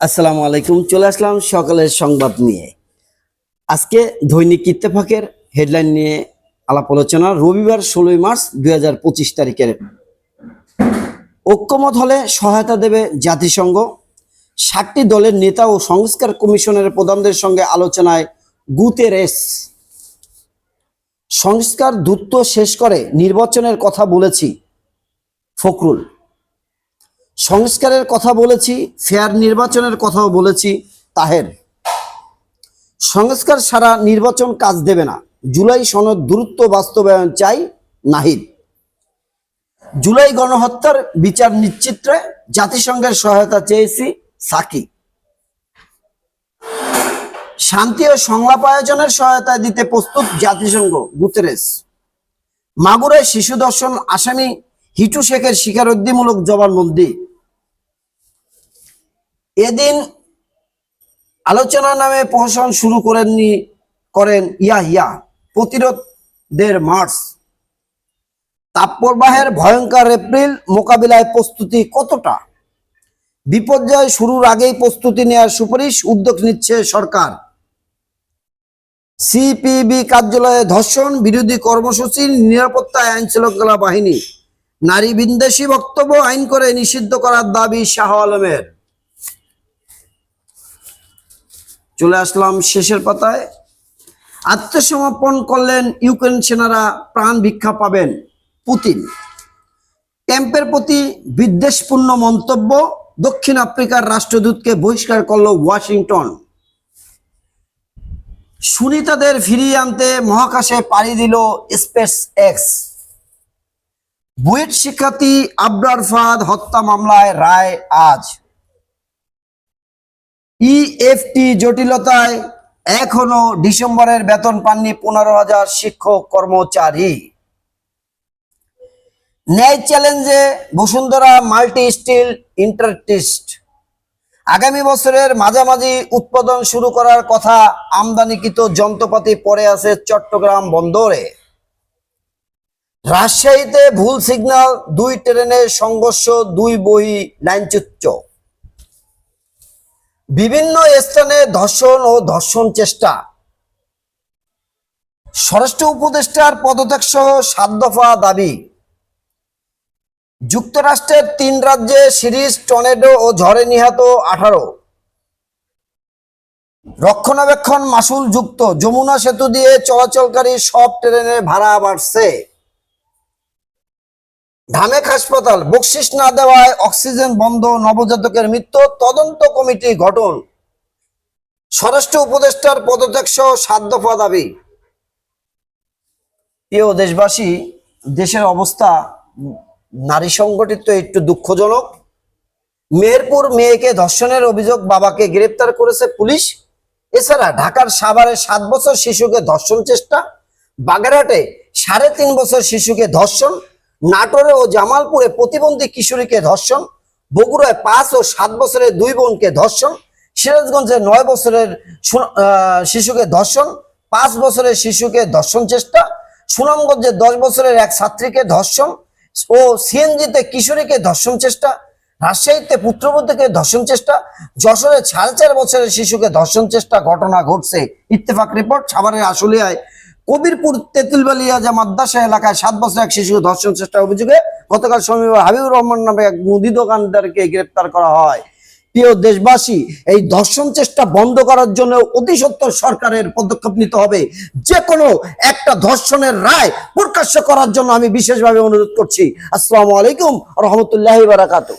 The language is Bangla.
আসসালামু আলাইকুম। চলে আসলাম সকালের সংবাদ নিয়ে। আজকে দৈনিক ইত্তেফাকের হেডলাইন নিয়ে আলাপ আলোচনা। রবিবার ষোলোই মার্চ দুই হাজার পঁচিশ তারিখের। ঐক্যমত হলে সহায়তা দেবে জাতিসংঘ। ষাটটি দলের নেতা ও সংস্কার কমিশনের প্রধানদের সঙ্গে আলোচনায় গুতেরেস। সংস্কার দ্রুত শেষ করে নির্বাচনের কথা বলেছি ফখরুল। সংস্কারের কথা বলেছি ফেয়ার নির্বাচনের কথাও বলেছি, তাহের। সংস্কার সারা নির্বাচন কাজ দেবে না। জুলাই সনদ দ্রুত বাস্তবায়ন চাই নাহিদ। জুলাই গণহত্যার বিচার নিশ্চিত্রে জাতিসংঘের সহায়তা চেয়েছি সাকি। শান্তি ও সংলাপ আয়োজনের সহায়তা দিতে প্রস্তুত জাতিসংঘ গুতেরেস। মাগুরায় শিশু দর্শন আসামি হিটু শেখের স্বীকারোক্তিমূলক জবানবন্দি। এদিন আলোচনা নামে প্রহসন শুরু করেননি, করেন ইয়া ইয়া প্রতিরোধদের মার্চ। তাপপ্রবাহের ভয়ঙ্কর এপ্রিল মোকাবিলায় প্রস্তুতি কতটা? বিপর্যয় শুরুর আগেই প্রস্তুতি নেওয়ার সুপারিশ উদ্যোগ নিচ্ছে সরকার। সিপিবি কার্যালয়ে ধর্ষণ বিরোধী কর্মসূচির নিরাপত্তায় আইন শৃঙ্খলা বাহিনী। নারী বিদ্বেষী বক্তব্য আইন করে নিষিদ্ধ করার দাবি শাহ আলমের। চলে আসলাম শেষের পাতায়। আত্মসমর্পণ করলেন ইউক্রেন সেনারা, প্রাণ ভিক্ষা পাবেন পুতিন। ক্যাম্পের প্রতি বিদ্বেষপূর্ণ মন্তব্য দক্ষিণ আফ্রিকার রাষ্ট্রদূতকে বহিষ্কার করল ওয়াশিংটন। সুনিতাদের ফিরিয়ে আনতে মহাকাশে পাড়ি দিল স্পেস এক্স বুয়েট শিক্ষার্থী আবরার ফাদ হত্যা মামলায় রায় আজ। ইএফটি জটিলতায় এখনও ডিসেম্বরের বেতন পাননি পনেরো হাজার শিক্ষক কর্মচারী। ন্যায় চ্যালেঞ্জে বসুন্ধরা মাল্টি স্টিল ইন্টারটিস্ট। আগামী বছরের মাঝামাঝি উৎপাদন শুরু করার কথা আমদানিকৃত যন্ত্রপাতি পড়ে আছে চট্টগ্রাম বন্দরে। রাজশাহীতে ভুল সিগন্যাল, দুই ট্রেনের সংঘর্ষ, দুই বই লাইনচ্যুত। বিভিন্ন স্থানে ধর্ষণ ও ধর্ষণ চেষ্টা। স্বরাষ্ট্র উপদেষ্টার পদত্যাগ সহ সাত দফা দাবি। যুক্তরাষ্ট্রের তিন রাজ্যে সিরিজ, টর্নেডো ও ঝড়ে নিহত আঠারো। রক্ষণাবেক্ষণ মাসুল যুক্ত। যমুনা সেতু দিয়ে চলাচলকারী সব ট্রেনের ভাড়া বাড়ছে। ঢামেক হাসপাতাল, বকশিস না দেওয়ায় অক্সিজেন বন্ধ, নবজাতকের মৃত্যু, তদন্ত কমিটি গঠন। স্বরাষ্ট্র উপদেষ্টার পদত্যাগ সহ সাত দফা দাবি। প্রিয় দেশবাসী, দেশের অবস্থা নারী সংগঠিত একটু দুঃখজনক। মেহেরপুর মেয়েকে ধর্ষণের অভিযোগ বাবাকে গ্রেপ্তার করেছে পুলিশ। এছাড়া ঢাকার সাভারে সাত বছর শিশুকে ধর্ষণ চেষ্টা। বাগেরহাটে সাড়ে তিন বছর শিশুকে ধর্ষণ। নাটোরে ও জামালপুরে প্রতিবন্ধী কিশোরীকে ধর্ষণ, বগুড়ায় পাঁচ ও সাত বছরের দুই বোনকে ধর্ষণ, সিরাজগঞ্জে নয় বছরের শিশুকে ধর্ষণ, পাঁচ বছরের শিশুকে ধর্ষণ চেষ্টা, সুনামগঞ্জে দশ বছরের এক ছাত্রীকে ধর্ষণ ও সিএনজিতে কিশোরীকে ধর্ষণ চেষ্টা, রাজশাহীতে পুত্রবধূকে ধর্ষণ চেষ্টা, যশোরে সাড়ে চার বছরের শিশুকে ধর্ষণ চেষ্টা ঘটনা ঘটছে। ইত্তেফাক রিপোর্ট সাভারের আশুলিয়ায় কবিরপুর তেঁতুলবালিয়া যা মাদ্রাসা এলাকায় সাত বছর এক শিশু ধর্ষণ চেষ্টার অভিযোগে গতকাল শনিবার হাবিবুর রহমান নামে এক মুদি দোকানদারকে গ্রেপ্তার করা হয়। প্রিয় দেশবাসী, এই ধর্ষণ চেষ্টা বন্ধ করার জন্য অতি সত্তর সরকারের পদক্ষেপ নিতে হবে। যে কোনো একটা ধর্ষণের রায় প্রকাশ্য করার জন্য আমি বিশেষভাবে অনুরোধ করছি। আসসালামু আলাইকুম, রহমতুল্লাহ বারাকাতু